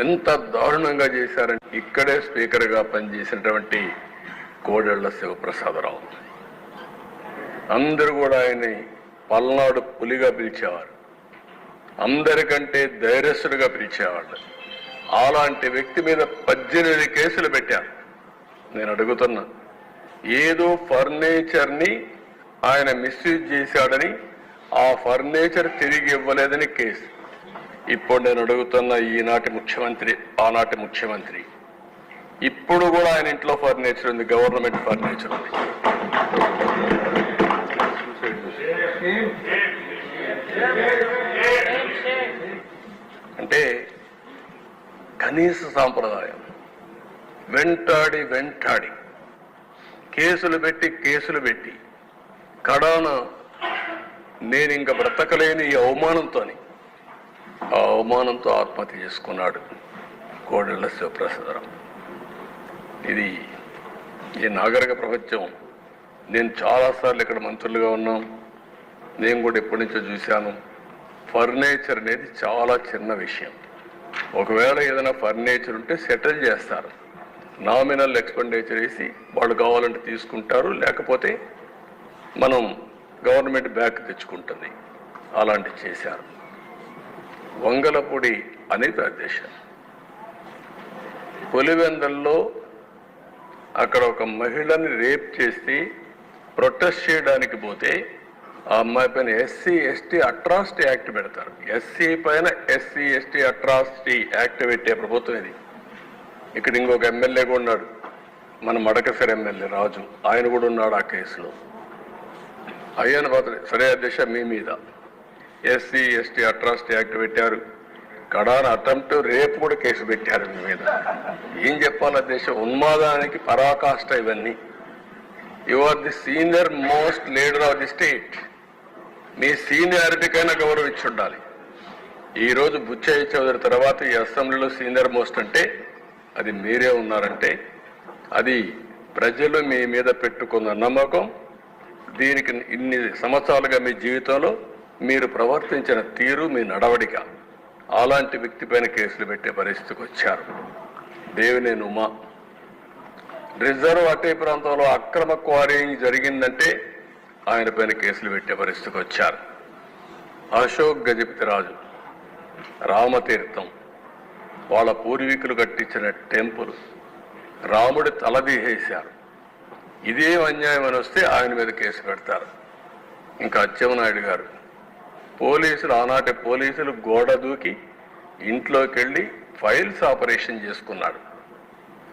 ఎంత దారుణంగా చేశారంటే ఇక్కడే స్పీకర్గా పనిచేసినటువంటి కోడెళ్ళ శివప్రసాదరావు. అందరూ కూడా ఆయన్ని పల్నాడు పులిగా పిలిచేవారు. అందరికంటే ధైర్యస్తుడిగా పిలిచేవాళ్ళు. అలాంటి వ్యక్తి మీద పద్దెనిమిది కేసులు పెట్టారు. నేను అడుగుతున్నా ఏదో ఫర్నిచర్ని ఆయన మిస్యూజ్ చేశాడని ఆ ఫర్నిచర్ తిరిగి ఇవ్వలేదని కేసు. ఇప్పుడు నేను అడుగుతున్న ఈనాటి ముఖ్యమంత్రి ఆనాటి ముఖ్యమంత్రి. ఇప్పుడు కూడా ఆయన ఇంట్లో ఫర్నిచర్ ఉంది గవర్నమెంట్ ఫర్నిచర్ ఉంది. అంటే కనీస సాంప్రదాయం. వెంటాడి వెంటాడి. కేసులు పెట్టి కేసులు పెట్టి. కడాన నేను ఇంక బ్రతకలేని ఈ అవమానంతోని ఆ అవమానంతో ఆత్మహత్య చేసుకున్నాడు కోడెళ్ళ శివప్రసాదరావు. ఇది ఈ నాగరిక ప్రపంచం. నేను చాలాసార్లు ఇక్కడ మంత్రులుగా ఉన్నాం. నేను కూడా ఎప్పటి నుంచో చూశాను. ఫర్నిచర్ అనేది చాలా చిన్న విషయం. ఒకవేళ ఏదైనా ఫర్నిచర్ ఉంటే సెటిల్ చేస్తారు. నామినల్ ఎక్స్పెండిచర్ వేసి వాళ్ళు కావాలంటే తీసుకుంటారు. లేకపోతే మనం గవర్నమెంట్ బ్యాక్ తెచ్చుకుంటుంది. అలాంటి చేశారు. వంగలపూడి అనే ప్రదేశం పులివెందల్లో అక్కడ ఒక మహిళని రేప్ చేసి ప్రొటెస్ట్ చేయడానికి పోతే ఆ అమ్మాయి పైన ఎస్సీ ఎస్టీ అట్రాసిటీ యాక్ట్ పెడతారు. ఎస్సీ పైన ఎస్సీ ఎస్టీ అట్రాసిటీ యాక్ట్ పెట్టే ప్రభుత్వం ఇది. ఇక్కడ ఇంకొక ఎమ్మెల్యే కూడా ఉన్నాడు. మన మడకసరి ఎమ్మెల్యే రాజు. ఆయన కూడా ఉన్నాడు ఆ కేసులో. అయ్యాను పాత్ర సరే అధ్యక్ష మీ మీద. ఎస్సీ ఎస్టీ అట్రాసిటీ యాక్ట్ పెట్టారు. కడాన అటెంప్ట్ రేపు కూడా కేసు పెట్టారు మీ మీద. ఏం చెప్పాలి దేశం? ఉన్మాదానికి పరాకాష్ట ఇవన్నీ. You are the senior most leader of the state మీ సీనియారిటీకైనా గౌరవం ఇచ్చి ఉండాలి. ఈరోజు బుచ్చయ్య చౌదరి తర్వాత ఈ అసెంబ్లీలో సీనియర్ మోస్ట్ అంటే అది మీరే ఉన్నారంటే అది ప్రజలు మీ మీద పెట్టుకున్న నమ్మకం దీనికి ఇన్ని సంవత్సరాలుగా మీ జీవితంలో మీరు ప్రవర్తించిన తీరు మీ నడవడిక. అలాంటి వ్యక్తి పైన కేసులు పెట్టే పరిస్థితికి వచ్చారు. దేవినేని ఉమా రిజర్వ్ అటవీ ప్రాంతంలో అక్రమ క్వారీయింగ్ జరిగిందంటే ఆయన పైన కేసులు పెట్టే పరిస్థితికి వచ్చారు. అశోక్ గజపతిరాజు. రామతీర్థం. వాళ్ళ పూర్వీకులు కట్టించిన టెంపుల్. రాముడి తలదీసేశారు ఇదేం అన్యాయం అని వస్తే ఆయన మీద కేసు పెడతారు. ఇంకా అచ్చెవనాయుడు గారు. పోలీసులు ఆనాటి పోలీసులు గోడ దూకి ఇంట్లోకి వెళ్ళి ఫైల్స్ ఆపరేషన్ చేసుకున్నాడు.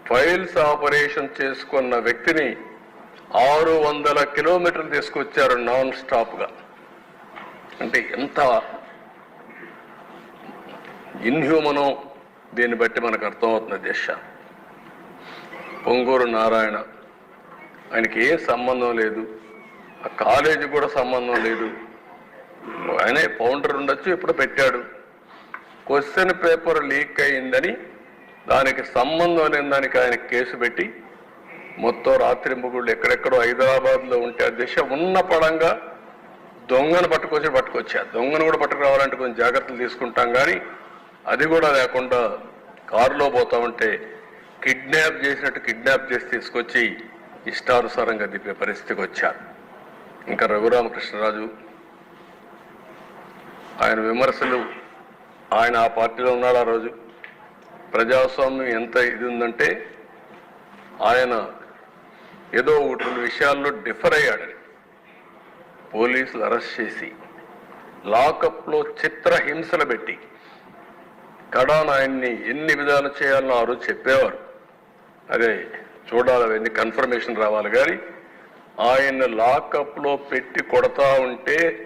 ఫైల్స్ ఆపరేషన్ చేసుకున్న వ్యక్తిని ఆరు వందల కిలోమీటర్లు తీసుకొచ్చారు నాన్ స్టాప్గా. అంటే ఎంత ఇన్హ్యూమనో దీన్ని బట్టి మనకు అర్థమవుతుంది దిశ. పొంగూరు నారాయణ ఆయనకి ఏ సంబంధం లేదు. ఆ కాలేజీ కూడా సంబంధం లేదు. ఆయనే ఫౌండర్ ఉండొచ్చు ఇప్పుడు పెట్టాడు. క్వశ్చన్ పేపర్ లీక్ అయిందని దానికి సంబంధం లేని దానికి ఆయన కేసు పెట్టి మొత్తం రాత్రి ముగుళ్ళు ఎక్కడెక్కడో హైదరాబాద్లో ఉంటే ఆ దిశ ఉన్న పడంగా దొంగను పట్టుకొచ్చి పట్టుకొచ్చా. దొంగను కూడా పట్టుకురావాలంటే కొంచెం జాగ్రత్తలు తీసుకుంటాం కానీ అది కూడా లేకుండా కారులో పోతా ఉంటే కిడ్నాప్ చేసినట్టు కిడ్నాప్ చేసి తీసుకొచ్చి ఇష్టానుసారంగా దిప్పే పరిస్థితికి వచ్చారు. ఇంకా రఘురామకృష్ణరాజు ఆయన విమర్శలు ఆయన ఆ పార్టీలో ఉన్నాడు ఆ రోజు. ప్రజాస్వామ్యం ఎంత ఇది ఉందంటే ఆయన ఏదో ఒకటి రెండు విషయాల్లో డిఫర్ అయ్యాడని. పోలీసులు అరెస్ట్ చేసి లాకప్లో చిత్రహింసలు పెట్టి కడాన్ ఆయన్ని ఎన్ని విధాలు చేయాలని ఆ రోజు చెప్పేవారు. అదే చూడాలి అవన్నీ కన్ఫర్మేషన్ రావాలి. కానీ ఆయన లాకప్లో పెట్టి కొడతా ఉంటే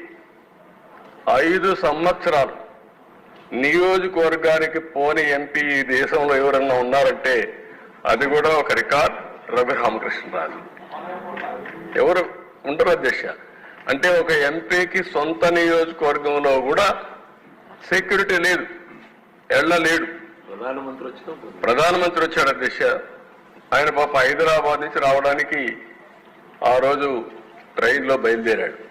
ఐదు సంవత్సరాలు నియోజకవర్గానికి పోని ఎంపీ ఈ దేశంలో ఎవరన్నా ఉన్నారంటే అది కూడా ఒక రికార్డ్ రఘు రామకృష్ణరాజు ఎవరు ఉండరు అధ్యక్ష. అంటే ఒక ఎంపీకి సొంత నియోజకవర్గంలో కూడా సెక్యూరిటీ లేదు ఎళ్ళలేడు ప్రధానమంత్రి వచ్చిన ప్రధానమంత్రి వచ్చాడు అధ్యక్ష. ఆయన పాప హైదరాబాద్ నుంచి రావడానికి ఆ రోజు ట్రైన్లో బయలుదేరాడు.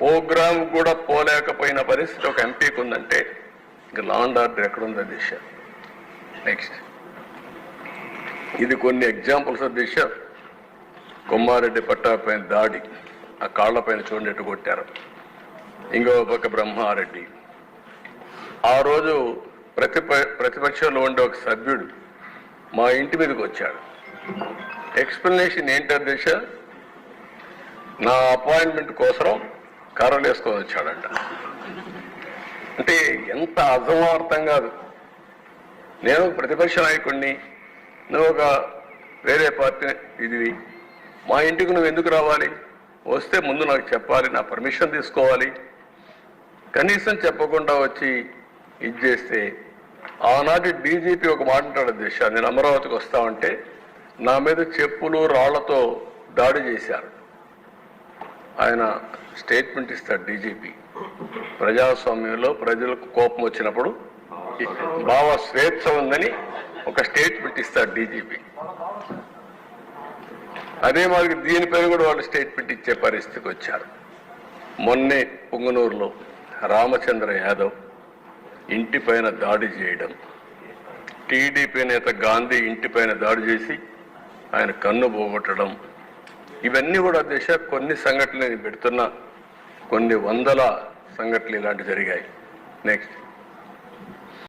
ప్రోగ్రామ్ కూడా పోలేకపోయిన పరిస్థితి ఒక ఎంపీకి ఉందంటే ఇంక లాండ్ ఆర్డర్ ఎక్కడుందో దిశ. నెక్స్ట్ ఇది కొన్ని ఎగ్జాంపుల్స్ దిశ. కొమ్మారెడ్డి పట్టాపైన దాడి. ఆ కాళ్ళపైన చూడేట్టు కొట్టారు. ఇంకో పక్క బ్రహ్మారెడ్డి. ఆ రోజు ప్రతిప ప్రతిపక్షంలో ఉండే ఒక సభ్యుడు మా ఇంటి మీదకి వచ్చాడు. ఎక్స్ప్లెనేషన్ ఏంటి దిశ? నా అపాయింట్మెంట్ కోసం కర్రలు వేసుకొని వచ్చాడంట అంటే ఎంత అర్థం కాదు. నేను ప్రతిపక్ష నాయకుడిని నువ్వు ఒక వేరే పార్టీ ఇది మా ఇంటికి నువ్వు ఎందుకు రావాలి? వస్తే ముందు నాకు చెప్పాలి నా పర్మిషన్ తీసుకోవాలి. కనీసం చెప్పకుండా వచ్చి ఇది చేస్తే ఆనాటి డీజీపీ ఒక మాట అంటాడు నేను అమరావతికి వస్తామంటే నా మీద చెప్పులు రాళ్ళతో దాడి చేశారు. ఆయన స్టేట్మెంట్ ఇస్తాడు డీజీపీ. ప్రజాస్వామ్యంలో ప్రజలకు కోపం వచ్చినప్పుడు భావ స్వేచ్ఛ ఉందని ఒక స్టేట్మెంట్ ఇస్తాడు డీజీపీ. అదే మరి దీనిపైన కూడా వాళ్ళు స్టేట్మెంట్ ఇచ్చే పరిస్థితికి వచ్చారు. మొన్నే పుంగనూరులో రామచంద్ర యాదవ్ ఇంటిపైన దాడి చేయడం టీడీపీ నేత గాంధీ ఇంటిపైన దాడి చేసి ఆయన కన్ను పోగొట్టడం ఇవన్నీ కూడా దిశ కొన్ని సంఘటనలు పెడుతున్నా. కొన్ని వందల సంఘటనలు ఇలాంటివి జరిగాయి. నెక్స్ట్